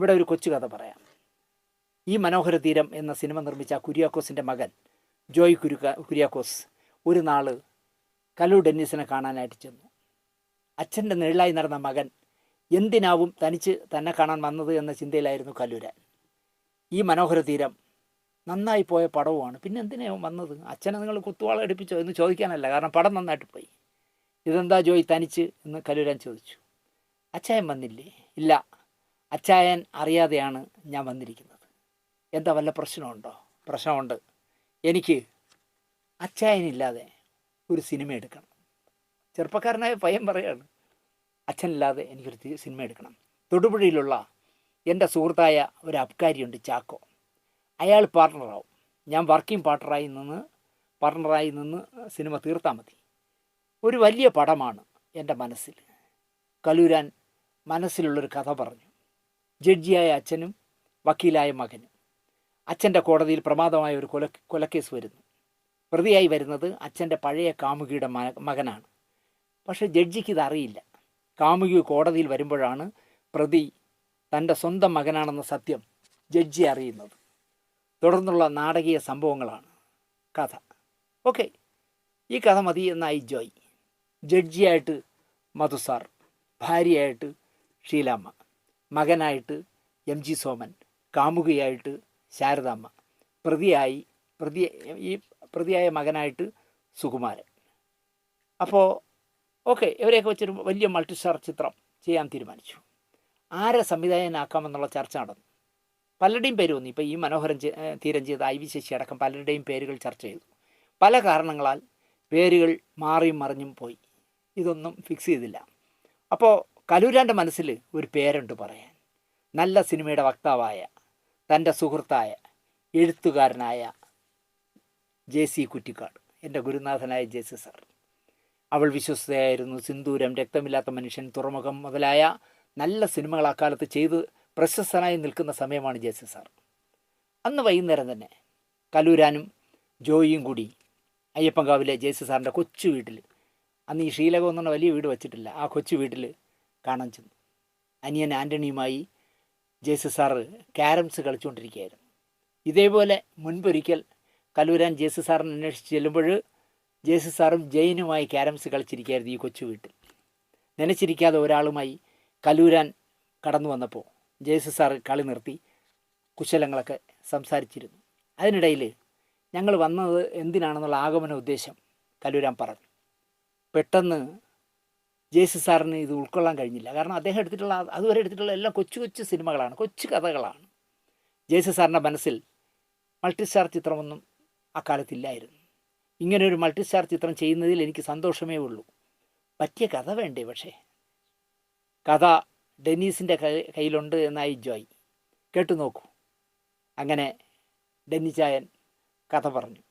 ഇവിടെ ഒരു കൊച്ചു കഥ പറയാം. ഈ മനോഹര തീരം എന്ന സിനിമ നിർമ്മിച്ച കുര്യാക്കോസിന്റെ മകൻ ജോയ് കുരുക്ക കുര്യാക്കോസ് ഒരു നാൾ കലു ഡെന്നിസിനെ കാണാനായിട്ട് ചെന്നു. അച്ഛന്റെ നിഴലായി നടന്ന മകൻ എന്തിനാവും തനിച്ച് തന്നെ കാണാൻ വന്നത് എന്ന ചിന്തയിലായിരുന്നു കലൂരാൻ ഈ മനോഹര തീരം നന്നായി പോയ പടവുമാണ്. പിന്നെ എന്തിനാവും വന്നത്? അച്ഛനെ നിങ്ങൾ കുത്തുവാള എടുപ്പിച്ചോ എന്ന് ചോദിക്കാനല്ല കാരണം പടം നന്നായിട്ട് പോയി. ഇതെന്താ ജോയി തനിച്ച് എന്ന് കലൂരാൻ ചോദിച്ചു. അച്ഛൻ വന്നില്ലേ? ഇല്ല. അച്ചായൻ അറിയാതെയാണ് ഞാൻ വന്നിരിക്കുന്നത്. എന്താ വല്ല പ്രശ്നമുണ്ടോ? പ്രശ്നമുണ്ട്. എനിക്ക് അച്ചായനില്ലാതെ ഒരു സിനിമ എടുക്കണം. ചെറുപ്പക്കാരനായ പയ്യൻ പറയാണ് അച്ഛനില്ലാതെ എനിക്കൊരു സിനിമ എടുക്കണം. തൊടുപുഴയിലുള്ള എന്റെ സുഹൃത്തായ ഒരു അബ്കാരിയുണ്ട് ചാക്കോ. അയാൾ പാർട്ട്ണറാവും ഞാൻ വർക്കിംഗ് പാർട്ട്ണറായി നിന്ന് പാർട്ട്ണറായി നിന്ന് സിനിമ തീർത്താൽ മതി. ഒരു വലിയ പടമാണ് എന്റെ മനസ്സിൽ. കലൂരാൻ മനസ്സിലുള്ളൊരു കഥ പറഞ്ഞു. ജഡ്ജിയായ അച്ഛനും വക്കീലായ മകനും. അച്ഛന്റെ കോടതിയിൽ പ്രമാദമായ ഒരു കൊല കൊലക്കേസ് വരുന്നു. പ്രതിയായി വരുന്നത് അച്ഛന്റെ പഴയ കാമുകിയുടെ മകനാണ്. പക്ഷേ ജഡ്ജിക്ക് ഇതറിയില്ല. കാമുകി കോടതിയിൽ വരുമ്പോഴാണ് പ്രതി തന്റെ സ്വന്തം മകനാണെന്ന സത്യം ജഡ്ജി അറിയുന്നത്. തുടർന്നുള്ള നാടകീയ സംഭവങ്ങളാണ് കഥ. ഓക്കെ ഈ കഥ മതി എന്നായി ജോയ്. ജഡ്ജിയായിട്ട് മധുസാർ ഭാര്യയായിട്ട് ഷീലാമ്മ. മകനായിട്ട് എം ജി സോമൻ കാമുകിയായിട്ട് ശാരദാമ്മ പ്രതിയായി പ്രതി ഈ പ്രതിയായ മകനായിട്ട് സുകുമാരൻ. അപ്പോൾ ഓക്കെ ഇവരെയൊക്കെ വെച്ചൊരു വലിയ മൾട്ടി സ്റ്റാർ ചിത്രം ചെയ്യാൻ തീരുമാനിച്ചു. ആരെ സംവിധായകനാക്കാമെന്നുള്ള ചർച്ച നടന്നു. പലരുടെയും പേര് വന്നു. ഇപ്പോൾ ഈ മനോഹരൻ തീരം ചെയ്ത ഐ വി ശശി അടക്കം പലരുടെയും പേരുകൾ ചർച്ച ചെയ്തു. പല കാരണങ്ങളാൽ പേരുകൾ മാറിയും മറിഞ്ഞും പോയി. ഇതൊന്നും ഫിക്സ് ചെയ്തില്ല. അപ്പോൾ കലൂരാന്റെ മനസ്സിൽ ഒരു പേരുണ്ട് പറയാൻ. നല്ല സിനിമയുടെ വക്താവായ തന്റെ സുഹൃത്തായ എഴുത്തുകാരനായ ജെ സി കുറ്റിക്കാട് എന്റെ ഗുരുനാഥനായ ജെ സി സാർ. അവൾ വിശ്വസ്തയായിരുന്നു. സിന്ദൂരം രക്തമില്ലാത്ത മനുഷ്യൻ തുറമുഖം മുതലായ നല്ല സിനിമകൾ അക്കാലത്ത് ചെയ്ത് പ്രശസ്തനായി നിൽക്കുന്ന സമയമാണ് ജെ സി സാർ. അന്ന് വൈകുന്നേരം തന്നെ കലൂരാനും ജോയിയും കൂടി അയ്യപ്പൻകാവിലെ ജെ സി സാറിന്റെ കൊച്ചു വീട്ടിൽ അന്ന് ഈ ശ്രീലകം എന്ന് പറഞ്ഞ വലിയ വീട് വച്ചിട്ടില്ല ആ കൊച്ചു വീട്ടിൽ കാണാൻ ചെന്നു. അനിയൻ ആന്റണിയുമായി ജെ സി സാറ് ക്യാരംസ് കളിച്ചുകൊണ്ടിരിക്കുകയായിരുന്നു. ഇതേപോലെ മുൻപൊരിക്കൽ കലൂരാൻ ജെ സി സാറിനെ അന്വേഷിച്ച് ചെല്ലുമ്പോൾ ജെ സി സാറും ജയിനുമായി ക്യാരംസ് കളിച്ചിരിക്കുകയായിരുന്നു ഈ കൊച്ചു വീട്ടിൽ. നനച്ചിരിക്കാതെ ഒരാളുമായി കലൂരാൻ കടന്നു വന്നപ്പോൾ ജെ സി സാറ് കളി നിർത്തി കുശലങ്ങളൊക്കെ സംസാരിച്ചിരുന്നു. അതിനിടയിൽ ഞങ്ങൾ വന്നത് എന്തിനാണെന്നുള്ള ആഗമന ഉദ്ദേശം കലൂരാൻ പറഞ്ഞു. പെട്ടെന്ന് ജെ സി സാറിന് ഇത് ഉൾക്കൊള്ളാൻ കഴിഞ്ഞില്ല. കാരണം അദ്ദേഹം എടുത്തിട്ടുള്ള അതുവരെ എടുത്തിട്ടുള്ള എല്ലാം കൊച്ചു കൊച്ചു സിനിമകളാണ് കൊച്ചു കഥകളാണ്. ജെ സി സാറിന്റെ മനസ്സിൽ മൾട്ടി സ്റ്റാർ ചിത്രമൊന്നും അക്കാലത്തില്ലായിരുന്നു. ഇങ്ങനെ ഒരു മൾട്ടി സ്റ്റാർ ചിത്രം ചെയ്യുന്നതിൽ എനിക്ക് സന്തോഷമേ ഉള്ളൂ. പറ്റിയ കഥ വേണ്ടേ പക്ഷേ? കഥ ഡെന്നീസിന്റെ കയ്യിലുണ്ട് എന്നായി ജോയ്. കേട്ടു നോക്കൂ. അങ്ങനെ ഡെന്നി ചായൻ കഥ പറഞ്ഞു.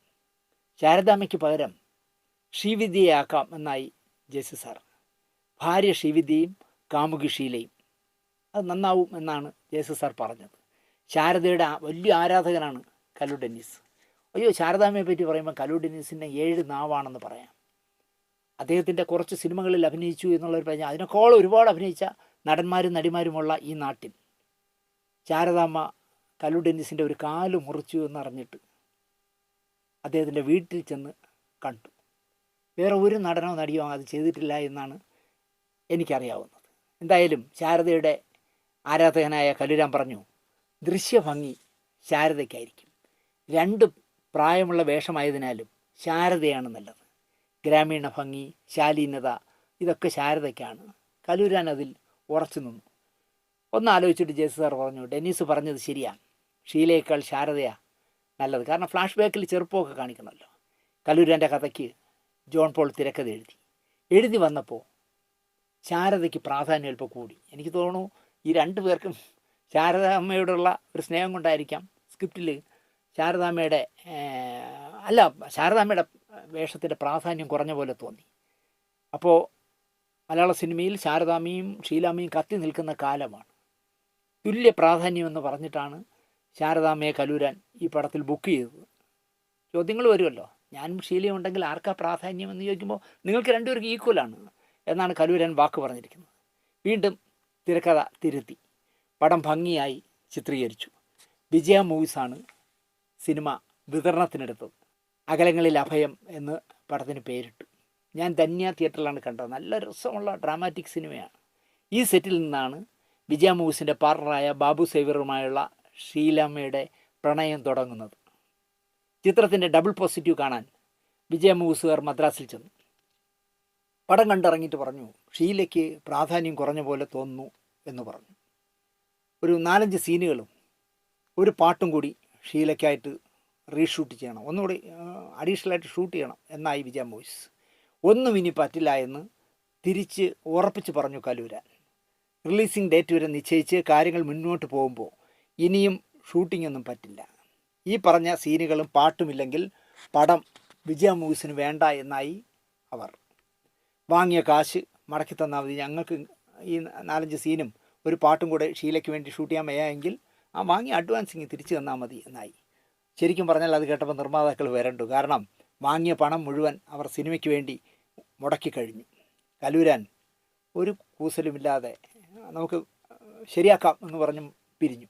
ശാരദാമ്മയ്ക്ക് പകരം ശ്രീവിദ്യയാക്കാം എന്നായി ജെസി സാർ. ഭാര്യ ശ്രീവിദ്യയും കാമുകി അത് നന്നാവും എന്നാണ് ജേസു സാർ പറഞ്ഞത്. ശാരദയുടെ വലിയ ആരാധകനാണ് കലു ഡെന്നീസ്. അയ്യോ ശാരദാമ്മയെ പറ്റി പറയുമ്പോൾ കലു ഡെന്നീസിന്റെ ഏഴ് നാവാണെന്ന് പറയാം. അദ്ദേഹത്തിന്റെ കുറച്ച് സിനിമകളിൽ അഭിനയിച്ചു എന്നുള്ളൊരു പറഞ്ഞാൽ അതിനേക്കാൾ ഒരുപാട് അഭിനയിച്ച നടന്മാരും നടിമാരുമുള്ള ഈ നാട്ടിൽ. ശാരദാമ്മ കലു ഡെന്നിസിന്റെ ഒരു കാൽ മുറിച്ചു എന്നറിഞ്ഞിട്ട് അദ്ദേഹത്തിന്റെ വീട്ടിൽ ചെന്ന് കണ്ടു. വേറെ ഒരു നടനോ നടിയോ അത് ചെയ്തിട്ടില്ല എന്നാണ് എനിക്കറിയാവുന്നത്. എന്തായാലും ശാരദയുടെ ആരാധകനായ കലുരാം പറഞ്ഞു ദൃശ്യഭംഗി ശാരദയ്ക്കായിരിക്കും. രണ്ട് പ്രായമുള്ള വേഷമായതിനാലും ശാരദയാണ് നല്ലത്. ഗ്രാമീണ ഭംഗി ശാലീനത ഇതൊക്കെ ശാരദയ്ക്കാണ്. കലൂരാൻ അതിൽ ഉറച്ചു നിന്നു. ഒന്ന് ആലോചിച്ചിട്ട് ജേസു സാർ പറഞ്ഞു ഡെന്നീസ് പറഞ്ഞത് ശരിയാണ് ഷീലയേക്കാൾ ശാരദയാ നല്ലത്. കാരണം ഫ്ലാഷ് ബാക്കിൽ ചെറുപ്പമൊക്കെ കാണിക്കണമല്ലോ. കലൂരാന്റെ കഥയ്ക്ക് ജോൺ പോൾ തിരക്കഥ എഴുതി. എഴുതി വന്നപ്പോൾ ശാരദയ്ക്ക് പ്രാധാന്യം അല്പം കൂടി. എനിക്ക് തോന്നുന്നു ഈ രണ്ടു പേർക്കും ശാരദ അമ്മയോടുള്ള ഒരു സ്നേഹം കൊണ്ടായിരിക്കാം സ്ക്രിപ്റ്റിൽ ശാരദാമ്മയുടെ അല്ല ശാരദാമ്മയുടെ വേഷത്തിന്റെ പ്രാധാന്യം കുറഞ്ഞ പോലെ തോന്നി. അപ്പോൾ മലയാള സിനിമയിൽ ശാരദാമ്മയും ഷീലാമ്മയും കത്തി നിൽക്കുന്ന കാലമാണ്. തുല്യ പ്രാധാന്യം എന്ന് പറഞ്ഞിട്ടാണ് ശാരദാമ്മയെ കലൂരാൻ ഈ പടത്തിൽ ബുക്ക് ചെയ്തത്. ചോദ്യങ്ങൾ വരുമല്ലോ? ഞാനും ഷീലയും ഉണ്ടെങ്കിൽ ആർക്കാ പ്രാധാന്യം എന്ന് ചോദിക്കുമ്പോൾ നിങ്ങൾക്ക് രണ്ടുപേർക്ക് ഈക്വലാണ് എന്നാണ് കലൂരൻ വാക്ക് പറഞ്ഞിരിക്കുന്നത്. വീണ്ടും തിരക്കഥ തിരുത്തി. പടം ഭംഗിയായി ചിത്രീകരിച്ചു. വിജയ മൂവീസാണ് സിനിമ വിതരണത്തിനെടുത്തത്. അകലങ്ങളിൽ അഭയം എന്ന് പടത്തിന് പേരിട്ടു. ഞാൻ ധന്യ തിയേറ്ററിലാണ് കണ്ടത്. നല്ല രസമുള്ള ഡ്രാമാറ്റിക് സിനിമയാണ്. ഈ സെറ്റിൽ നിന്നാണ് വിജയ മൂവീസിന്റെ പാർട്ണറായ ബാബു സേവ്യറുമായുള്ള ഷീലാമ്മയുടെ പ്രണയം തുടങ്ങുന്നത്. ചിത്രത്തിന്റെ ഡബിൾ പോസിറ്റീവ് കാണാൻ വിജയ മൂവീസുകാർ മദ്രാസിൽ ചെന്നു. പടം കണ്ടിറങ്ങിയിട്ട് പറഞ്ഞു ഷീലയ്ക്ക് പ്രാധാന്യം കുറഞ്ഞ പോലെ തോന്നുന്നു എന്ന് പറഞ്ഞു. ഒരു നാലഞ്ച് സീനുകളും ഒരു പാട്ടും കൂടി ഷീലയ്ക്കായിട്ട് റീഷൂട്ട് ചെയ്യണം. ഒന്നുകൂടി അഡീഷണലായിട്ട് ഷൂട്ട് ചെയ്യണം എന്നായി വിജയ മോയിസ്. ഒന്നും ഇനി പറ്റില്ല എന്ന് തിരിച്ച് ഉറപ്പിച്ച് പറഞ്ഞു കലൂരാൻ റിലീസിംഗ് ഡേറ്റ് വരെ നിശ്ചയിച്ച് കാര്യങ്ങൾ മുന്നോട്ട് പോകുമ്പോൾ ഇനിയും ഷൂട്ടിംഗ് ഒന്നും പറ്റില്ല. ഈ പറഞ്ഞ സീനുകളും പാട്ടുമില്ലെങ്കിൽ പടം വിജയ മൂവീസിന് വേണ്ട എന്നായി അവർ. വാങ്ങിയ കാശ് മടക്കി തന്നാൽ മതി. ഞങ്ങൾക്ക് ഈ നാലഞ്ച് സീനും ഒരു പാട്ടും കൂടെ ഷീലയ്ക്ക് വേണ്ടി ഷൂട്ട് ചെയ്യാൻ വയ്യാമെങ്കിൽ ആ വാങ്ങിയ ഇങ്ങ് തിരിച്ചു തന്നാൽ മതി എന്നായി. ശരിക്കും പറഞ്ഞാൽ അത് കേട്ടപ്പോൾ നിർമ്മാതാക്കൾ വരണ്ടു. കാരണം വാങ്ങിയ പണം മുഴുവൻ അവർ സിനിമയ്ക്ക് വേണ്ടി മുടക്കി കഴിഞ്ഞു. കലൂരാൻ ഒരു കൂസലുമില്ലാതെ നമുക്ക് ശരിയാക്കാം എന്ന് പറഞ്ഞും പിരിഞ്ഞു.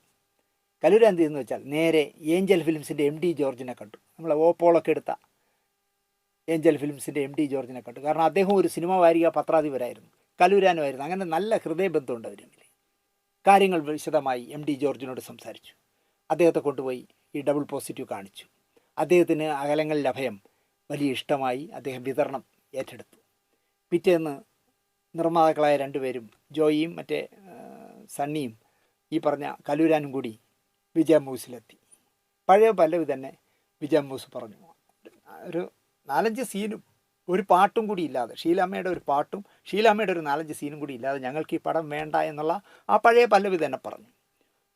കലൂരാൻ എന്ത് വെച്ചാൽ നേരെ ഏഞ്ചൽ ഫിലിംസിന്റെ എം ഡി ജോർജിനെ കണ്ടു. നമ്മളെ ഓപ്പോളൊക്കെ എടുത്ത ഏഞ്ചൽ ഫിലിംസിന്റെ എം ഡി ജോർജിനെ കണ്ടു. കാരണം അദ്ദേഹം ഒരു സിനിമ വാരിക പത്രാധിപരായിരുന്നു. കലൂരാനുമായിരുന്നു അങ്ങനെ നല്ല ഹൃദയബന്ധമുണ്ട് അവർ തമ്മിൽ കാര്യങ്ങൾ വിശദമായി എം ഡി ജോർജിനോട് സംസാരിച്ചു. അദ്ദേഹത്തെ കൊണ്ടുപോയി ഈ ഡബിൾ പോസിറ്റീവ് കാണിച്ചു. അദ്ദേഹത്തിന് അകലങ്ങളിൽ അഭയം വലിയ ഇഷ്ടമായി അദ്ദേഹം വിതരണം ഏറ്റെടുത്തു. പിറ്റേന്ന് നിർമ്മാതാക്കളായ രണ്ടുപേരും ജോയിയും മറ്റേ സണ്ണിയും ഈ പറഞ്ഞ കലൂരാനും കൂടി വിജയ മൂസിലെത്തി പഴയ പല്ലവി തന്നെ വിജയ മൂസ് പറഞ്ഞു. ഒരു നാലഞ്ച് സീനും ഒരു പാട്ടും കൂടി ഇല്ലാതെ ഷീലാമ്മയുടെ ഒരു പാട്ടും ഷീലാമ്മയുടെ ഒരു നാലഞ്ച് സീനും കൂടി ഇല്ലാതെ ഞങ്ങൾക്ക് ഈ പടം വേണ്ട എന്നുള്ള ആ പഴയ പല്ലവി തന്നെ പറഞ്ഞു.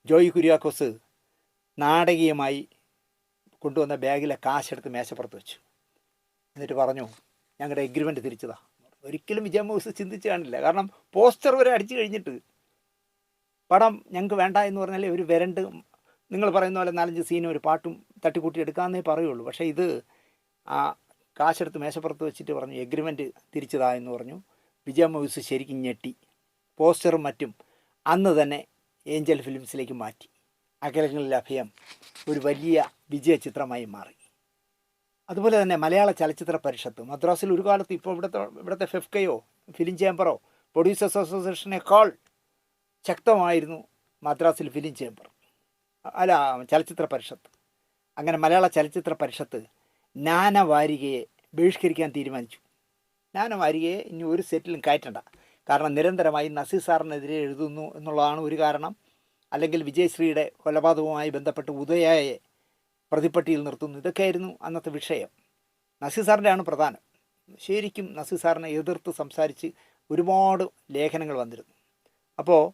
ജോയി കുര്യാക്കോസ് നാടകീയമായി കൊണ്ടുവന്ന ബാഗിലെ കാശെടുത്ത് മേശപ്പുറത്ത് വെച്ചു. എന്നിട്ട് പറഞ്ഞു ഞങ്ങളുടെ എഗ്രിമെന്റ് തിരിച്ചതാ. ഒരിക്കലും വിജയ മൗസ് ചിന്തിച്ച് കാണില്ല. കാരണം പോസ്റ്റർ വരെ അടിച്ചു കഴിഞ്ഞിട്ട് പടം ഞങ്ങൾക്ക് വേണ്ട എന്ന് പറഞ്ഞാൽ ഒരു വരണ്ട് നിങ്ങൾ പറയുന്ന പോലെ നാലഞ്ച് സീനും ഒരു പാട്ടും തട്ടിക്കൂട്ടി എടുക്കാമെന്നേ പറയുള്ളൂ. പക്ഷേ ഇത് ആ കാശെടുത്ത് മേശപ്പുറത്ത് വെച്ചിട്ട് പറഞ്ഞു എഗ്രിമെന്റ് തിരിച്ചതാ എന്ന് പറഞ്ഞു. വിജയ മൂവീസ് ശരിക്കും ഞെട്ടി. പോസ്റ്ററും മറ്റും അന്ന് തന്നെ ഏഞ്ചൽ ഫിലിംസിലേക്ക് മാറ്റി. അകലങ്ങളിൽ അഭയം ഒരു വലിയ വിജയ ചിത്രമായി മാറി. അതുപോലെ തന്നെ മലയാള ചലച്ചിത്ര പരിഷത്ത്. മദ്രാസിൽ ഒരു കാലത്ത് ഇപ്പോൾ ഇവിടുത്തെ ഇവിടുത്തെ ഫെഫ്കയോ ഫിലിം ചേംബറോ പ്രൊഡ്യൂസേഴ്സ് അസോസിയേഷനേക്കാൾ ശക്തമായിരുന്നു മദ്രാസിൽ ഫിലിം ചേംബർ അല്ല ചലച്ചിത്ര പരിഷത്ത്. അങ്ങനെ മലയാള ചലച്ചിത്ര പരിഷത്ത് നാന വാരികയെ ബഹിഷ്കരിക്കാൻ തീരുമാനിച്ചു. നാന വാരികയെ ഇനി ഒരു സെറ്റിലും കയറ്റണ്ട. കാരണം നിരന്തരമായി നസീർ സാറിനെതിരെ എഴുതുന്നു എന്നുള്ളതാണ് ഒരു കാരണം. അല്ലെങ്കിൽ വിജയശ്രീയുടെ കൊലപാതകവുമായി ബന്ധപ്പെട്ട് ഉദയയെ പ്രതിപ്പട്ടിയിൽ നിർത്തുന്നു. ഇതൊക്കെയായിരുന്നു അന്നത്തെ വിഷയം. നസീർ സാറിന്റെയാണ് പ്രധാനം. ശരിക്കും നസീർ സാറിനെ എതിർത്ത് സംസാരിച്ച് ഒരുപാട് ലേഖനങ്ങൾ വന്നിരുന്നു. അപ്പോൾ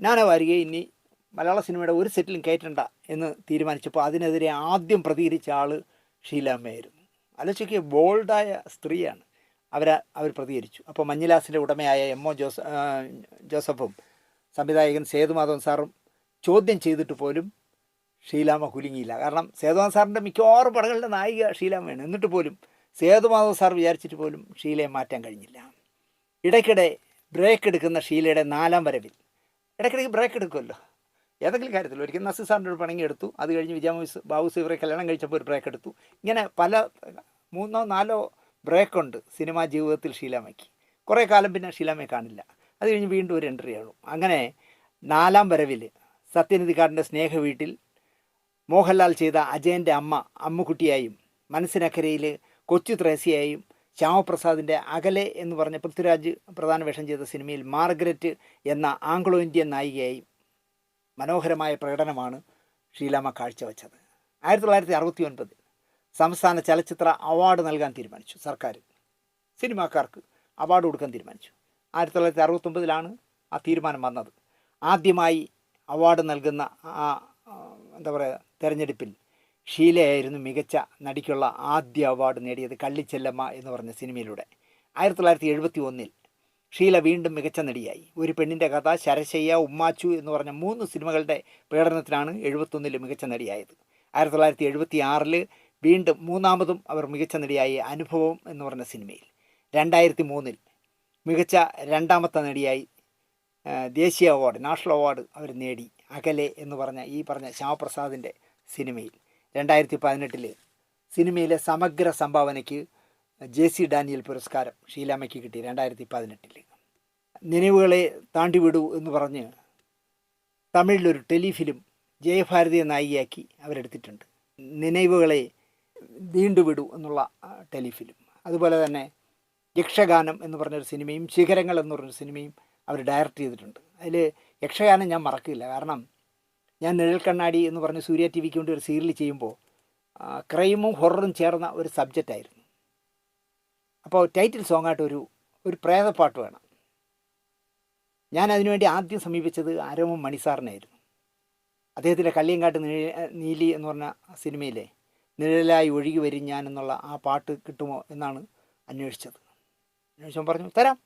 ജ്ഞാനവാരികയെ ഇനി മലയാള സിനിമയുടെ ഒരു സെറ്റിലും കയറ്റണ്ട എന്ന് തീരുമാനിച്ചപ്പോൾ അതിനെതിരെ ആദ്യം പ്രതികരിച്ച ആൾ ഷീലാമ്മയായിരുന്നു. ആലോചിക്കുക ബോൾഡായ സ്ത്രീയാണ്. അവർ അവർ പ്രതികരിച്ചു. അപ്പോൾ മഞ്ഞിലാസിന്റെ ഉടമയായ എം ഒ ജോസ ജോസഫും സംവിധായകൻ സേതുമാധവൻ സാറും ചോദ്യം ചെയ്തിട്ട് പോലും ഷീലാമ്മ കുലുങ്ങിയില്ല. കാരണം സേതുമാധവൻ സാറിന്റെ മിക്കവാറും പടങ്ങളുടെ നായിക ഷീലാമ്മയാണ്. എന്നിട്ട് പോലും സേതുമാധവൻ സാർ വിചാരിച്ചിട്ട് പോലും ഷീലയെ മാറ്റാൻ കഴിഞ്ഞില്ല. ഇടയ്ക്കിടെ ബ്രേക്ക് എടുക്കുന്ന ഷീലയുടെ നാലാം വരവിൽ. ഇടയ്ക്കിടയ്ക്ക് ബ്രേക്ക് എടുക്കുമല്ലോ. ഏതെങ്കിലും കാര്യത്തിൽ ഒരിക്കൽ നസീർ സാറിന്റെ ഒരു പണങ്ങി എടുത്തു. അത് കഴിഞ്ഞ് വിജയമോസ് ബാബു സീവറെ കല്യാണം കഴിച്ചപ്പോൾ ഒരു ബ്രേക്ക് എടുത്തു. ഇങ്ങനെ പല മൂന്നോ നാലോ ബ്രേക്കുണ്ട് സിനിമാ ജീവിതത്തിൽ ഷീലാമയ്ക്ക് കുറേ കാലം പിന്നെ ഷീലാമയെ കാണില്ല. അത് കഴിഞ്ഞ് വീണ്ടും ഒരു എൻട്രി ആണു. അങ്ങനെ നാലാം വരവിൽ സത്യനിധിക്കാരന്റെ സ്നേഹ വീട്ടിൽ മോഹൻലാൽ ചെയ്ത അജയന്റെ അമ്മ അമ്മുക്കുട്ടിയായും മനസ്സിനക്കരയിൽ കൊച്ചു ത്രേസ്യയായും ശ്യാമപ്രസാദിന്റെ അകലെ എന്ന് പറഞ്ഞ പൃഥ്വിരാജ് പ്രധാന വേഷം ചെയ്ത സിനിമയിൽ മാർഗരറ്റ് എന്ന ആംഗ്ലോ ഇന്ത്യൻ നായികയായും മനോഹരമായ പ്രകടനമാണ് ഷീലാമ്മ കാഴ്ചവെച്ചത്. ആയിരത്തി തൊള്ളായിരത്തി അറുപത്തി ഒൻപതിൽ സംസ്ഥാന ചലച്ചിത്ര അവാർഡ് നൽകാൻ തീരുമാനിച്ചു സർക്കാർ സിനിമാക്കാർക്ക് അവാർഡ് കൊടുക്കാൻ തീരുമാനിച്ചു. ആയിരത്തി തൊള്ളായിരത്തി അറുപത്തൊമ്പതിലാണ് ആ തീരുമാനം വന്നത്. ആദ്യമായി അവാർഡ് നൽകുന്ന ആ എന്താ പറയുക തെരഞ്ഞെടുപ്പിൽ ഷീലയായിരുന്നു മികച്ച നടിക്കുള്ള ആദ്യ അവാർഡ് നേടിയത് കള്ളിച്ചെല്ലമ്മ എന്ന് പറഞ്ഞ സിനിമയിലൂടെ. ആയിരത്തി തൊള്ളായിരത്തി എഴുപത്തി ഒന്നിൽ ഷീല വീണ്ടും മികച്ച നടിയായി. ഒരു പെണ്ണിന്റെ കഥ ശരശയ്യ ഉമ്മാച്ചു എന്ന് പറഞ്ഞ മൂന്ന് സിനിമകളുടെ പ്രകടനത്തിനാണ് എഴുപത്തൊന്നിൽ മികച്ച നടിയായത്. ആയിരത്തി തൊള്ളായിരത്തി എഴുപത്തി ആറിൽ വീണ്ടും മൂന്നാമതും അവർ മികച്ച നടിയായി അനുഭവം എന്ന് പറഞ്ഞ സിനിമയിൽ. രണ്ടായിരത്തി മൂന്നിൽ മികച്ച രണ്ടാമത്തെ നടിയായി ദേശീയ അവാർഡ് നാഷണൽ അവാർഡ് അവർ നേടി. അകലെ എന്ന് പറഞ്ഞ ഈ പറഞ്ഞ ശ്യാമപ്രസാദിന്റെ സിനിമയിൽ. രണ്ടായിരത്തി പതിനെട്ടിൽ സിനിമയിലെ സമഗ്ര സംഭാവനയ്ക്ക് ജെ സി ഡാനിയൽ പുരസ്കാരം ഷീലാമയ്ക്ക് കിട്ടി രണ്ടായിരത്തി പതിനെട്ടിൽ നിലവുകളെ താണ്ടിവിടൂ എന്ന് പറഞ്ഞ് തമിഴിലൊരു ടെലിഫിലിം ജയഭാരതിയെ നായികയാക്കി അവരെടുത്തിട്ടുണ്ട്. നിലവുകളെ നീണ്ടുവിടൂ എന്നുള്ള ടെലിഫിലിം. അതുപോലെ തന്നെ യക്ഷഗാനം എന്ന് പറഞ്ഞൊരു സിനിമയും ശിഖരങ്ങൾ എന്ന് പറഞ്ഞൊരു സിനിമയും അവർ ഡയറക്റ്റ് ചെയ്തിട്ടുണ്ട്. അതിൽ യക്ഷഗാനം ഞാൻ മറക്കില്ല. കാരണം ഞാൻ നിഴൽ കണ്ണാടി എന്ന് പറഞ്ഞ് സൂര്യ ടി വിക്ക് വേണ്ടി ഒരു സീരിയൽ ചെയ്യുമ്പോൾ ക്രൈമും ഹൊററും ചേർന്ന ഒരു സബ്ജക്റ്റായിരുന്നു. അപ്പോൾ ടൈറ്റിൽ സോങ്ങായിട്ട് ഒരു ഒരു പ്രേതപ്പാട്ട് വേണം. ഞാൻ അതിനുവേണ്ടി ആദ്യം സമീപിച്ചത് ആരോമം മണിസാറിനായിരുന്നു അദ്ദേഹത്തിന്റെ കള്ളിയങ്കാട്ട് നീലി എന്ന് പറഞ്ഞ സിനിമയിലെ നിഴലായി ഒഴുകി വരും ഞാൻ എന്നുള്ള ആ പാട്ട് കിട്ടുമോ എന്നാണ് അന്വേഷിച്ചത്. അന്വേഷിച്ചപ്പോൾ പറഞ്ഞു തരാം.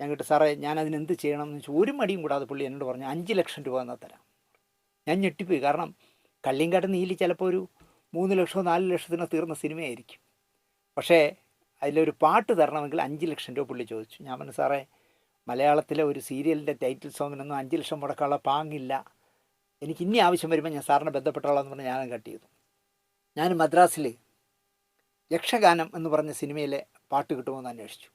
ഞാൻ കിട്ടും സാറേ ഞാൻ അതിനെന്ത് ചെയ്യണം? എന്ന് വെച്ചാൽ ഒരു മടിയും കൂടാതെ പുള്ളി എന്നോട് പറഞ്ഞു അഞ്ച് ലക്ഷം രൂപ എന്നാൽ തരാം. ഞാൻ ഞെട്ടിപ്പോയി കാരണം കള്ളിയങ്കാട്ട് നീലി ചിലപ്പോൾ ഒരു മൂന്ന് ലക്ഷമോ നാല് ലക്ഷത്തിനോ തീർന്ന സിനിമയായിരിക്കും. പക്ഷേ അതിലൊരു പാട്ട് തരണമെങ്കിൽ അഞ്ച് ലക്ഷം രൂപ പുള്ളി ചോദിച്ചു. ഞാൻ പറഞ്ഞു സാറേ മലയാളത്തിലെ ഒരു സീരിയലിന്റെ ടൈറ്റിൽ സോങ്ങിനൊന്നും അഞ്ച് ലക്ഷം മുടക്കാനുള്ള പാങ്ങില്ല. എനിക്ക് ഇനി ആവശ്യം വരുമ്പോൾ ഞാൻ സാറിനെ ബന്ധപ്പെട്ടോളാം പറഞ്ഞ് ഞാനും കട്ട് ചെയ്തു. ഞാൻ മദ്രാസിൽ യക്ഷഗാനം എന്ന് പറഞ്ഞ സിനിമയിലെ പാട്ട് കിട്ടുമെന്ന് അന്വേഷിച്ചു.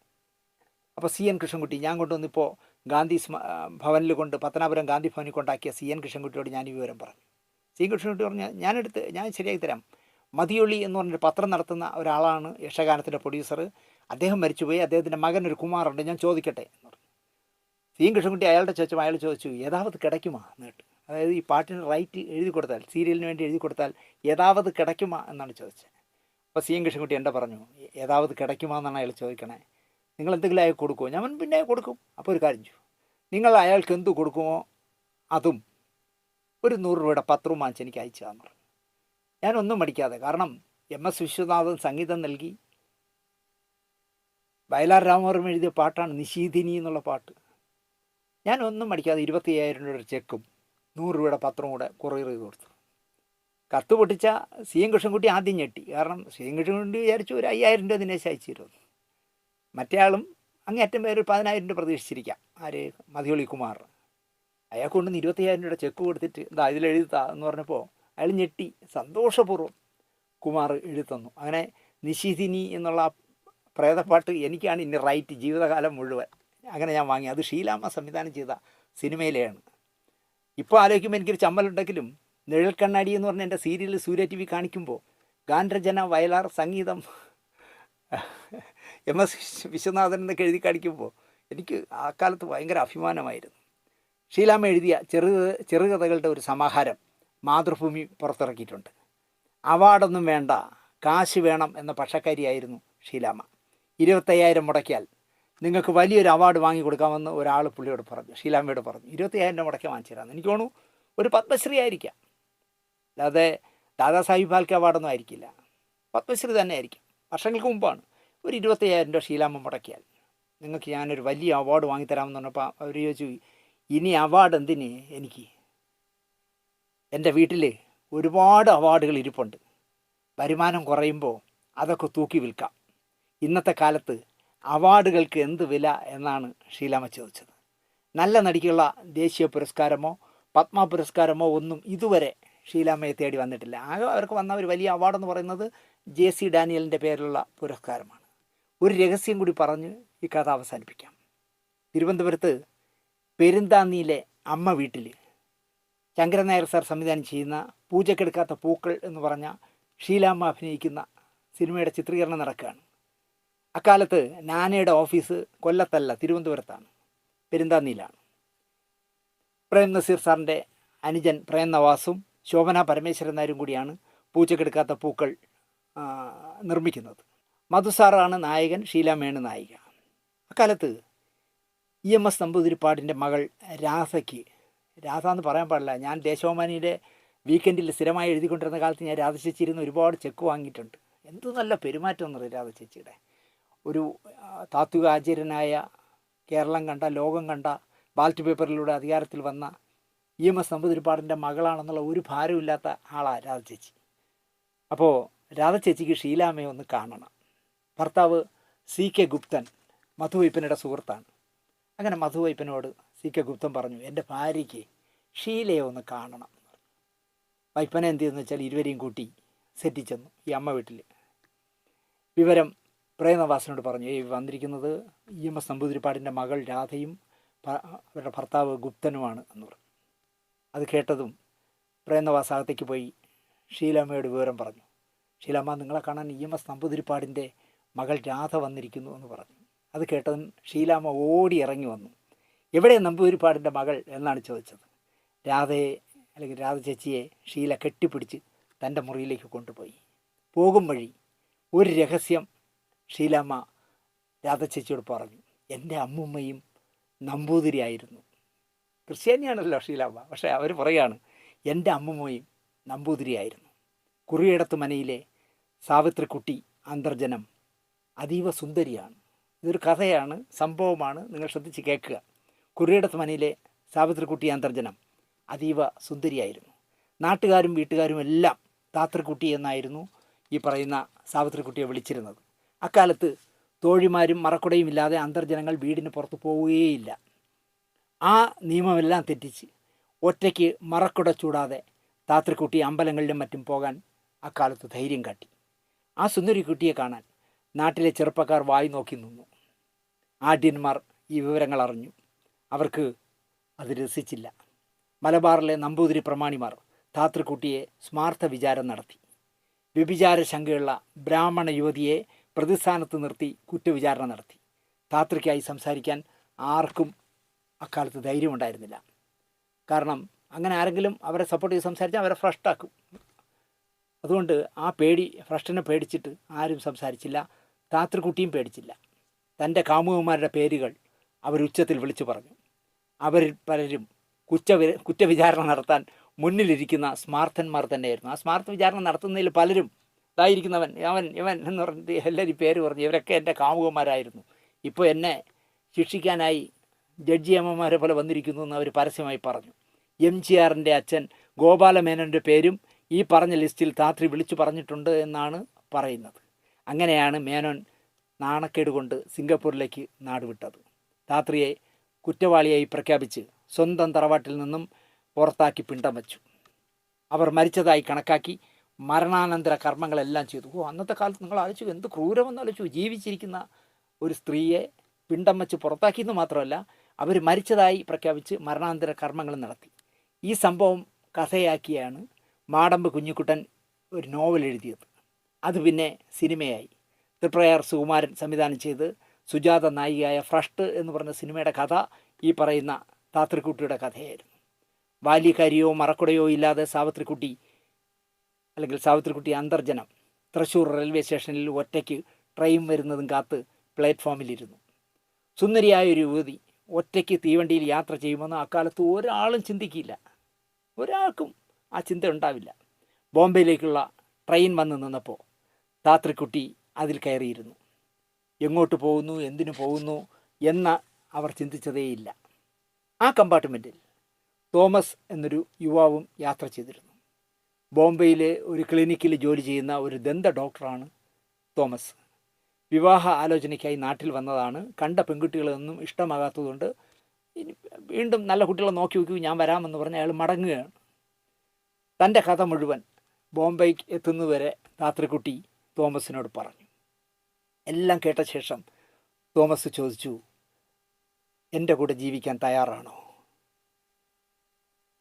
അപ്പോൾ സി എൻ കൃഷ്ണൻകുട്ടി ഞാൻ കൊണ്ടുവന്നിപ്പോൾ ഗാന്ധി ഭവനിൽ കൊണ്ട് പത്തനാപുരം ഗാന്ധി ഭവനിൽ കൊണ്ടാക്കിയ സി എൻ കൃഷ്ണൻകുട്ടിയോട് ഞാൻ ഈ വിവരം പറഞ്ഞു. സി എൻ കൃഷ്ണൻകുട്ടി പറഞ്ഞു ഞാനെടുത്ത് ഞാൻ ശരിയാക്കി തരാം. മതിയൊള്ളി എന്ന് പറഞ്ഞൊരു പത്രം നടത്തുന്ന ഒരാളാണ് യക്ഷഗാനത്തിന്റെ പ്രൊഡ്യൂസർ അദ്ദേഹം മരിച്ചുപോയി. അദ്ദേഹത്തിന്റെ മകൻ ഒരു കുമാറുണ്ട്. ഞാൻ ചോദിക്കട്ടെ എന്ന് പറഞ്ഞു. സി എൻ കൃഷ്ണൻകുട്ടി അയാളുടെ ചോദിച്ചപ്പോൾ അയാൾ ചോദിച്ചു യഥാവത് കിടക്കുമാ? എന്നിട്ട് അതായത് ഈ പാട്ടിന് റൈറ്റ് എഴുതി കൊടുത്താൽ സീരിയലിന് വേണ്ടി എഴുതി കൊടുത്താൽ യഥാവത് കിടക്കുമോ എന്നാണ് ചോദിച്ചത്. അപ്പോൾ സി എൻ കൃഷ്ണൻകുട്ടി എന്റെ പറഞ്ഞു? യഥാവത് കിടക്കുമോ എന്നാണ് അയാൾ ചോദിക്കണേ. നിങ്ങൾ എന്തെങ്കിലും അയാൾ കൊടുക്കുമോ ഞാൻ പിന്നെ കൊടുക്കും. അപ്പോൾ ഒരു കാര്യം ചെയ്യും. നിങ്ങൾ അയാൾക്ക് എന്ത് കൊടുക്കുമോ അതും ഒരു നൂറ് രൂപയുടെ പത്രവും വാങ്ങിച്ച് എനിക്ക് അയച്ചു തന്നു ഞാനൊന്നും മടിക്കാതെ. കാരണം എം എസ് വിശ്വനാഥൻ സംഗീതം നൽകി. വയലാർ രാമവർമ്മ എഴുതിയ പാട്ടാണ് നിശീതിനി എന്നുള്ള പാട്ട്. ഞാനൊന്നും മടിക്കാതെ ഇരുപത്തി അയ്യായിരം രൂപയുടെ ചെക്കും നൂറ് രൂപയുടെ പത്രവും കൂടെ കൊറിയർ ചെയ്ത് കൊടുത്തു. കത്ത് പൊട്ടിച്ച സി എം കൃഷ്ണൻകുട്ടി ആദ്യം ഞെട്ടി. കാരണം സി എം കൃഷ്ണൻകുട്ടി വിചാരിച്ചു ഒരു അയ്യായിരം രൂപ ദിനേശ് അയച്ചു തരുമെന്ന് മറ്റേ ആളും അങ്ങേറ്റം പേര് പതിനായിരം രൂപ പ്രതീക്ഷിച്ചിരിക്കാം. ആര്? മതിയൊളി കുമാർ. അയാൾക്ക് കൊണ്ടുവന്ന് ഇരുപത്തയ്യായിരം രൂപയുടെ ചെക്ക് കൊടുത്തിട്ട് എന്താ ഇതിലെഴുതാ എന്ന് പറഞ്ഞപ്പോൾ അയാൾ ഞെട്ടി. സന്തോഷപൂർവം കുമാർ എഴുതന്നു അങ്ങനെ നിശിദിനി എന്നുള്ള പ്രേതപ്പാട്ട് എനിക്കാണ് ഇനി റൈറ്റ് ജീവിതകാലം മുഴുവൻ. അങ്ങനെ ഞാൻ വാങ്ങി. അത് ഷീലാമ്മ സംവിധാനം ചെയ്ത സിനിമയിലെയാണ്. ഇപ്പോൾ ആലോചിക്കുമ്പോൾ എനിക്കൊരു ചമ്മലുണ്ടെങ്കിലും നിഴൽ കണ്ണാടി എന്ന് പറഞ്ഞ എന്റെ സീരിയൽ സൂര്യ ടി വി കാണിക്കുമ്പോൾ ഗാനരചന വയലാർ സംഗീതം എം എസ് വിശ്വനാഥൻ എന്നൊക്കെ എഴുതി കാണിക്കുമ്പോൾ എനിക്ക് ആ കാലത്ത് ഭയങ്കര അഭിമാനമായിരുന്നു. ഷീലാമ്മ എഴുതിയ ചെറു ചെറുകഥകളുടെ ഒരു സമാഹാരം. മാതൃഭൂമി പുറത്തിറക്കിയിട്ടുണ്ട്. അവാർഡൊന്നും വേണ്ട കാശ് വേണം എന്ന പക്ഷക്കാരിയായിരുന്നു ഷീലാമ്മ. ഇരുപത്തയ്യായിരം മുടക്കിയാൽ നിങ്ങൾക്ക് വലിയൊരു അവാർഡ് വാങ്ങി കൊടുക്കാമെന്ന് ഒരാൾ പുള്ളിയോട് പറഞ്ഞു ഷീലാമ്മയോട് പറഞ്ഞു. ഇരുപത്തയ്യായിരം രൂപ മുടക്കി വാങ്ങിച്ചു തരാമെന്ന് എനിക്ക് തോന്നുന്നു ഒരു പത്മശ്രീ ആയിരിക്കാം. അല്ലാതെ ദാദാസാഹിബ് ഫാൽക്കെ അവാർഡൊന്നും ആയിരിക്കില്ല. പത്മശ്രീ തന്നെ ആയിരിക്കും. വർഷങ്ങൾക്ക് മുമ്പാണ്. ഒരു ഇരുപത്തയ്യായിരം രൂപ ഷീലാമ്മ മുടക്കിയാൽ നിങ്ങൾക്ക് ഞാനൊരു വലിയ അവാർഡ് വാങ്ങിത്തരാമെന്ന് പറഞ്ഞപ്പോൾ അവർ ചോദിച്ചു ഇനി അവാർഡ് എന്തിന് എനിക്ക്? എന്റെ വീട്ടിൽ ഒരുപാട് അവാർഡുകൾ ഇരിപ്പുണ്ട്. വരുമാനം കുറയുമ്പോൾ അതൊക്കെ തൂക്കി വിൽക്കാം. ഇന്നത്തെ കാലത്ത് അവാർഡുകൾക്ക് എന്ത് വില എന്നാണ് ഷീലാമ ചോദിച്ചത്. നല്ല നടിക്കുള്ള ദേശീയ പുരസ്കാരമോ പത്മ പുരസ്കാരമോ ഒന്നും ഇതുവരെ ഷീലാമ്മയെ തേടി വന്നിട്ടില്ല. ആകെ അവർക്ക് വന്ന ഒരു വലിയ അവാർഡെന്ന് പറയുന്നത് ജെ സി ഡാനിയലിന്റെ പേരിലുള്ള പുരസ്കാരമാണ്. ഒരു രഹസ്യം കൂടി പറഞ്ഞ് ഈ കഥ അവസാനിപ്പിക്കാം. തിരുവനന്തപുരത്ത് പെരുന്താന്നിയിലെ അമ്മ വീട്ടിൽ ശങ്കരൻ നായർ സാർ സംവിധാനം ചെയ്യുന്ന പൂജക്കെടുക്കാത്ത പൂക്കൾ എന്ന് പറഞ്ഞ ഷീലാമ്മ അഭിനയിക്കുന്ന സിനിമയുടെ ചിത്രീകരണം നടക്കുകയാണ്. അക്കാലത്ത് നാനയുടെ ഓഫീസ് കൊല്ലത്തല്ല തിരുവനന്തപുരത്താണ്. പെരുന്താന്നിയിലാണ് പ്രേം നസീർ സാറിന്റെ അനുജൻ പ്രേം നവാസും ശോഭന പരമേശ്വരൻ നായരും കൂടിയാണ് പൂച്ചക്കെടുക്കാത്ത പൂക്കൾ നിർമ്മിക്കുന്നത്. മധു സാറാണ് നായകൻ ഷീലാമ്മയാണ് നായിക. അക്കാലത്ത് ഇ എം എസ് നമ്പൂതിരിപ്പാടിന്റെ മകൾ രാധയ്ക്ക് രാധ എന്ന് പറയാൻ പാടില്ല. ഞാൻ ദേശോമാനിയുടെ വീക്കെൻഡിൽ സ്ഥിരമായി എഴുതിക്കൊണ്ടിരുന്ന കാലത്ത് ഞാൻ രാധ ഒരുപാട് ചെക്ക് വാങ്ങിയിട്ടുണ്ട്. എന്ത് നല്ല പെരുമാറ്റം എന്നറിയാം രാധ ചേച്ചിയുടെ ഒരു താത്വിക ആചാര്യനായ കേരളം കണ്ട ലോകം കണ്ട ബാലറ്റ് പേപ്പറിലൂടെ അധികാരത്തിൽ വന്ന ഇ എം എസ് നമ്പൂതിരിപ്പാടിന്റെ മകളാണെന്നുള്ള ഒരു ഭാരമില്ലാത്ത ആളാണ് രാധ ചേച്ചി അപ്പോൾ രാധ ചേച്ചിക്ക് ഷീലാമ്മയെ ഒന്ന് കാണണം. ഭർത്താവ് സി കെ ഗുപ്തൻ മധുവൈപ്പനയുടെ സുഹൃത്താണ്. അങ്ങനെ മധുവൈപ്പനോട് സി കെ ഗുപ്തൻ പറഞ്ഞു എന്റെ ഭാര്യയ്ക്ക് ഷീലയെ ഒന്ന് കാണണം. വൈപ്പന എന്ത് ചെയ്തെന്ന് വെച്ചാൽ ഇരുവരെയും കൂട്ടി സെറ്റിൽ ചെന്നു ഈ അമ്മ വീട്ടിൽ. വിവരം പ്രേമവാസനോട് പറഞ്ഞു ഈ വന്നിരിക്കുന്നത് ഇ എം എസ് നമ്പൂതിരിപ്പാടിന്റെ മകൾ രാധയും അവരുടെ ഭർത്താവ് ഗുപ്തനുമാണ് എന്ന് പറഞ്ഞു. അത് കേട്ടതും പ്രേമവാസാകത്തേക്ക് പോയി ഷീലാമ്മയോട് വിവരം പറഞ്ഞു. ഷീലാമ്മ നിങ്ങളെ കാണാൻ ഇ എം എസ് നമ്പൂതിരിപ്പാടിന്റെ മകൾ രാധ വന്നിരിക്കുന്നു എന്ന് പറഞ്ഞു. അത് കേട്ടതും ഷീലാമ്മ ഓടി ഇറങ്ങി വന്നു. എവിടെ നമ്പൂതിരിപ്പാടിന്റെ മകൾ എന്നാണ് ചോദിച്ചത്. രാധയെ അല്ലെങ്കിൽ രാധ ചേച്ചിയെ ഷീല കെട്ടിപ്പിടിച്ച് തന്റെ മുറിയിലേക്ക് കൊണ്ടുപോയി. പോകും വഴി ഒരു രഹസ്യം ഷീലാമ്മ രാധ ചേച്ചിയോട് പറഞ്ഞു. എന്റെ അമ്മുമ്മയും നമ്പൂതിരിയായിരുന്നു. ക്രിസ്ത്യാനിയാണല്ലോ ഷീലാമ്മ പക്ഷേ അവർ പറയാണ് എന്റെ അമ്മുമ്മയും നമ്പൂതിരിയായിരുന്നു. കുറിയിടത്ത് മനയിലെ സാവിത്രിക്കുട്ടി അന്തർജനം അതീവ സുന്ദരിയാണ്. ഇതൊരു കഥയാണ് സംഭവമാണ് നിങ്ങൾ ശ്രദ്ധിച്ച് കേൾക്കുക. കുറിയിടത്ത് മനയിലെ സാവിത്രിക്കുട്ടി അന്തർജനം അതീവ സുന്ദരിയായിരുന്നു. നാട്ടുകാരും വീട്ടുകാരും എല്ലാം താത്രിക്കുട്ടി എന്നായിരുന്നു ഈ പറയുന്ന സാവിത്രിക്കുട്ടിയെ വിളിച്ചിരുന്നത്. അക്കാലത്ത് തോഴിമാരും മറക്കുടയും ഇല്ലാതെ അന്തർജനങ്ങൾ വീടിന് പുറത്ത് പോവുകയില്ല. ആ നിയമമെല്ലാം തെറ്റിച്ച് ഒറ്റയ്ക്ക് മറക്കുട ചൂടാതെ താത്രിക്കുട്ടി അമ്പലങ്ങളിലും മറ്റും പോകാൻ അക്കാലത്ത് ധൈര്യം കാട്ടി. ആ സുന്ദരി കുട്ടിയെ കാണാൻ നാട്ടിലെ ചെറുപ്പക്കാർ വായി നോക്കി നിന്നു. ആഢ്യന്മാർ ഈ വിവരങ്ങൾ അറിഞ്ഞു. അവർക്ക് അത് രസിച്ചില്ല. മലബാറിലെ നമ്പൂതിരി പ്രമാണിമാർ താത്രിക്കുട്ടിയെ സ്മാർത്ഥ വിചാരം നടത്തി. വ്യഭിചാര ശങ്കയുള്ള ബ്രാഹ്മണ യുവതിയെ പ്രതിസ്ഥാനത്ത് നിർത്തി കുറ്റവിചാരണ നടത്തി. താത്രിക്കായി സംസാരിക്കാൻ ആർക്കും അക്കാലത്ത് ധൈര്യമുണ്ടായിരുന്നില്ല. കാരണം അങ്ങനെ ആരെങ്കിലും അവരെ സപ്പോർട്ട് ചെയ്ത് സംസാരിച്ചാൽ അവരെ ഫ്രഷ്ടാക്കും അതുകൊണ്ട് ആ പേടി ഫ്രഷ്ടനെ പേടിച്ചിട്ട് ആരും സംസാരിച്ചില്ല താത്രിക്കുട്ടിയും പേടിച്ചില്ല. തന്റെ കാമുകന്മാരുടെ പേരുകൾ അവരുച്ചത്തിൽ വിളിച്ചു പറഞ്ഞു. അവരിൽ പലരും കുറ്റ കുറ്റവിചാരണ നടത്താൻ മുന്നിലിരിക്കുന്ന സ്മാർത്ഥന്മാർ തന്നെയായിരുന്നു. ആ സ്മാർത്ഥ വിചാരണ നടത്തുന്നതിൽ പലരും ഇതായിരിക്കുന്നവൻ അവൻ ഇവൻ എന്ന് പറഞ്ഞിട്ട് എല്ലാവരും പേര് പറഞ്ഞു. ഇവരൊക്കെ എന്റെ കാമുകന്മാരായിരുന്നു. ഇപ്പോൾ എന്നെ ശിക്ഷിക്കാനായി ജഡ്ജി അമ്മമാരെ പോലെ വന്നിരിക്കുന്നു എന്ന് അവർ പരസ്യമായി പറഞ്ഞു. എം ജി ആറിന്റെ അച്ഛൻ ഗോപാലമേനോന്റെ പേരും ഈ പറഞ്ഞ ലിസ്റ്റിൽ താത്രി വിളിച്ചു പറഞ്ഞിട്ടുണ്ട് എന്നാണ് പറയുന്നത്. അങ്ങനെയാണ് മേനോൻ നാണക്കേട് കൊണ്ട് സിംഗപ്പൂരിലേക്ക് നാടുവിട്ടത് താത്രിയെ കുറ്റവാളിയായി പ്രഖ്യാപിച്ച് സ്വന്തം തറവാട്ടിൽ നിന്നും പുറത്താക്കി പിണ്ടം വച്ചു. അവർ മരിച്ചതായി കണക്കാക്കി മരണാനന്തര കർമ്മങ്ങളെല്ലാം ചെയ്തു. ഓ അന്നത്തെ കാലത്ത് നിങ്ങൾ ആലോചിച്ചു എന്ത് ക്രൂരമെന്ന് ആലോചിച്ചു. ജീവിച്ചിരിക്കുന്ന ഒരു സ്ത്രീയെ പിണ്ടം വെച്ച് പുറത്താക്കിയെന്ന് മാത്രമല്ല അവർ മരിച്ചതായി പ്രഖ്യാപിച്ച് മരണാനന്തര കർമ്മങ്ങൾ നടത്തി. ഈ സംഭവം കഥയാക്കിയാണ് മാടമ്പ് കുഞ്ഞിക്കുട്ടൻ ഒരു നോവൽ എഴുതിയത്. അത് പിന്നെ സിനിമയായി. തൃപ്രയാർ സുകുമാരൻ സംവിധാനം ചെയ്ത് സുജാത നായികയായ ഫ്രഷ്ട് എന്ന് പറഞ്ഞ സിനിമയുടെ കഥ ഈ പറയുന്ന താത്രിക്കുട്ടിയുടെ കഥയായിരുന്നു. ബാല്യക്കാരിയോ മറക്കുടയോ ഇല്ലാതെ സാവിത്രിക്കുട്ടി അല്ലെങ്കിൽ സാവിത്രിക്കുട്ടി അന്തർജനം തൃശ്ശൂർ റെയിൽവേ സ്റ്റേഷനിൽ ഒറ്റയ്ക്ക് ട്രെയിൻ വരുന്നതും കാത്ത് പ്ലാറ്റ്ഫോമിലിരുന്നു. സുന്ദരിയായ ഒരു യുവതി ഒറ്റയ്ക്ക് തീവണ്ടിയിൽ യാത്ര ചെയ്യുമെന്ന് അക്കാലത്ത് ഒരാളും ചിന്തിക്കില്ല. ഒരാൾക്കും ആ ചിന്ത ഉണ്ടാവില്ല. ബോംബെയിലേക്കുള്ള ട്രെയിൻ വന്ന് നിന്നപ്പോൾ താത്രിക്കുട്ടി അതിൽ കയറിയിരുന്നു. എങ്ങോട്ട് പോകുന്നു എന്തിനു പോകുന്നു എന്ന് അവർ ചിന്തിച്ചതേയില്ല. ആ കമ്പാർട്ട്മെന്റിൽ തോമസ് എന്നൊരു യുവാവും യാത്ര ചെയ്തിരുന്നു. ബോംബെയിലെ ഒരു ക്ലിനിക്കിൽ ജോലി ചെയ്യുന്ന ഒരു ദന്ത ഡോക്ടറാണ് തോമസ്. വിവാഹ ആലോചനയ്ക്കായി നാട്ടിൽ വന്നതാണ്. കണ്ട പെൺകുട്ടികളൊന്നും ഇഷ്ടമാകാത്തതുകൊണ്ട് വീണ്ടും നല്ല കുട്ടികളെ നോക്കി നോക്കി ഞാൻ വരാമെന്ന് പറഞ്ഞ് അയാൾ മടങ്ങുകയാണ്. തന്റെ കഥ മുഴുവൻ ബോംബെക്ക് എത്തുന്നതുവരെ രാത്രിക്കുട്ടി തോമസിനോട് പറഞ്ഞു. എല്ലാം കേട്ട ശേഷം തോമസ് ചോദിച്ചു എന്റെ കൂടെ ജീവിക്കാൻ തയ്യാറാണോ?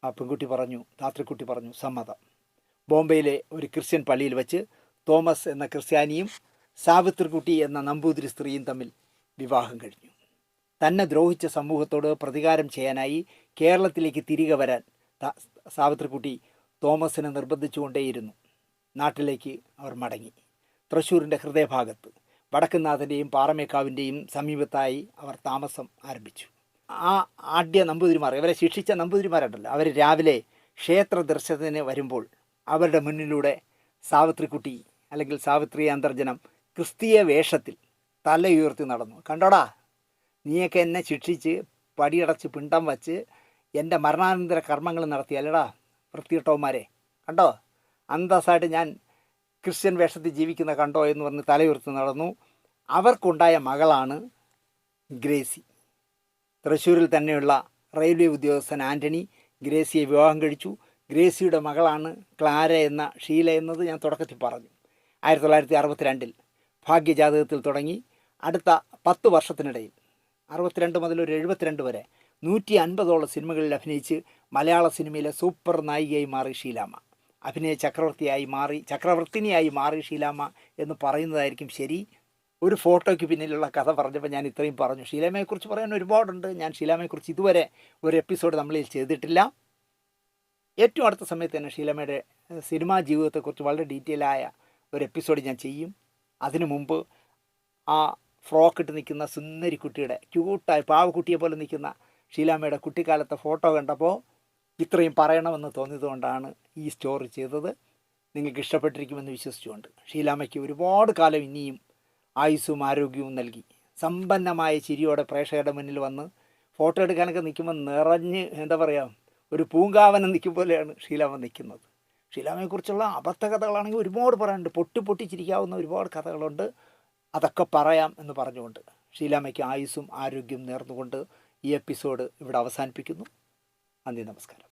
ആ പെൺകുട്ടി പറഞ്ഞു രാത്രിക്കുട്ടി പറഞ്ഞു സമ്മതം. ബോംബെയിലെ ഒരു ക്രിസ്ത്യൻ പള്ളിയിൽ വെച്ച് തോമസ് എന്ന ക്രിസ്ത്യാനിയും സാവിത്രിക്കുട്ടി എന്ന നമ്പൂതിരി സ്ത്രീയും തമ്മിൽ വിവാഹം കഴിഞ്ഞു. തന്നെ ദ്രോഹിച്ച സമൂഹത്തോട് പ്രതികാരം ചെയ്യാനായി കേരളത്തിലേക്ക് തിരികെ വരാൻ സാവിത്രിക്കുട്ടി തോമസിനെ നിർബന്ധിച്ചുകൊണ്ടേയിരുന്നു. നാട്ടിലേക്ക് അവർ മടങ്ങി. തൃശ്ശൂരിന്റെ ഹൃദയഭാഗത്ത് വടക്കുന്നാഥന്റെയും പാറമേക്കാവിന്റെയും സമീപത്തായി അവർ താമസം ആരംഭിച്ചു. ആ ആദ്യ നമ്പൂതിരിമാർ ഇവരെ ശിക്ഷിച്ച നമ്പൂതിരിമാരുണ്ടല്ലോ അവർ രാവിലെ ക്ഷേത്ര ദർശനത്തിന് വരുമ്പോൾ അവരുടെ മുന്നിലൂടെ സാവിത്രിക്കുട്ടി അല്ലെങ്കിൽ സാവിത്രി അന്തർജനം ക്രിസ്തീയ വേഷത്തിൽ തലയുയർത്തി നടന്നു. കണ്ടോടാ നീയൊക്കെ എന്നെ ശിക്ഷിച്ച് പടിയടച്ച് പിണ്ടം വച്ച് എന്റെ മരണാനന്തര കർമ്മങ്ങൾ നടത്തിയല്ലടാ വൃത്തിയിട്ടവന്മാരെ കണ്ടോ അന്തസ്സായിട്ട് ഞാൻ ക്രിസ്ത്യൻ വേഷത്തിൽ ജീവിക്കുന്ന കണ്ടോ എന്ന് പറഞ്ഞ് തലയുയർത്തി നടന്നു. അവർക്കുണ്ടായ മകളാണ് ഗ്രേസി. തൃശ്ശൂരിൽ തന്നെയുള്ള റെയിൽവേ ഉദ്യോഗസ്ഥൻ ആന്റണി ഗ്രേസിയെ വിവാഹം കഴിച്ചു. ഗ്രേസിയുടെ മകളാണ് ക്ലാര എന്ന ഷീല എന്നത് ഞാൻ തുടക്കത്തിൽ പറഞ്ഞു. ആയിരത്തി തൊള്ളായിരത്തി അറുപത്തിരണ്ടിൽ ഭാഗ്യജാതകത്തിൽ തുടങ്ങി. അടുത്ത പത്ത് വർഷത്തിനിടയിൽ അറുപത്തിരണ്ട് മുതൽ ഒരു എഴുപത്തിരണ്ട് വരെ നൂറ്റി അൻപതോളം സിനിമകളിൽ അഭിനയിച്ച് മലയാള സിനിമയിലെ സൂപ്പർ നായികയായി മാറി ഷീലാമ്മ. അഭിനയ ചക്രവർത്തിയായി മാറി ചക്രവർത്തിനിയായി മാറി ഷീലാമ്മ എന്ന് പറയുന്നതായിരിക്കും ശരി. ഒരു ഫോട്ടോയ്ക്ക് പിന്നിലുള്ള കഥ പറഞ്ഞപ്പോൾ ഞാൻ ഇത്രയും പറഞ്ഞു. ഷീലാമയെക്കുറിച്ച് പറയാൻ ഒരുപാടുണ്ട്. ഞാൻ ഷീലാമയെക്കുറിച്ച് ഇതുവരെ ഒരു എപ്പിസോഡ് നമ്മളിൽ ചെയ്തിട്ടില്ല. ഏറ്റവും അടുത്ത സമയത്ത് തന്നെ ഷീലാമയുടെ സിനിമാ ജീവിതത്തെക്കുറിച്ച് വളരെ ഡീറ്റെയിൽ ആയ ഒരു എപ്പിസോഡ് ഞാൻ ചെയ്യും. അതിനു മുമ്പ് ആ ഫ്രോക്ക് ഇട്ട് നിൽക്കുന്ന സുന്ദരി കുട്ടിയുടെ ക്യൂട്ടായി പാവക്കുട്ടിയെ പോലെ നിൽക്കുന്ന ഷീലാമയുടെ കുട്ടിക്കാലത്തെ ഫോട്ടോ കണ്ടപ്പോൾ ഇത്രയും പറയണമെന്ന് തോന്നിയതുകൊണ്ടാണ് ഈ സ്റ്റോറി ചെയ്തത് നിങ്ങൾക്ക് ഇഷ്ടപ്പെട്ടിരിക്കുമെന്ന് വിശ്വസിച്ചുകൊണ്ട്. ഷീലാമ്മയ്ക്ക് ഒരുപാട് കാലം ഇനിയും ആയുസ്സും ആരോഗ്യവും നൽകി. സമ്പന്നമായ ചിരിയോടെ പ്രേക്ഷകരുടെ മുന്നിൽ വന്ന് ഫോട്ടോ എടുക്കാനൊക്കെ നിൽക്കുമ്പോൾ നിറഞ്ഞ് എന്താ പറയുക ഒരു പൂങ്കാവനം നിൽക്കും പോലെയാണ് ഷീലാമ നിൽക്കുന്നത്. ഷീലാമയെക്കുറിച്ചുള്ള അബദ്ധ കഥകളാണെങ്കിൽ ഒരുപാട് പറയാനുണ്ട്. പൊട്ടി പൊട്ടിച്ചിരിക്കാവുന്ന ഒരുപാട് കഥകളുണ്ട്. അതൊക്കെ പറയാം എന്ന് പറഞ്ഞുകൊണ്ട് ഷീലാമയ്ക്ക് ആയുസ്സും ആരോഗ്യവും നേർന്നുകൊണ്ട് ഈ എപ്പിസോഡ് ഇവിടെ അവസാനിപ്പിക്കുന്നു. നന്ദി നമസ്കാരം.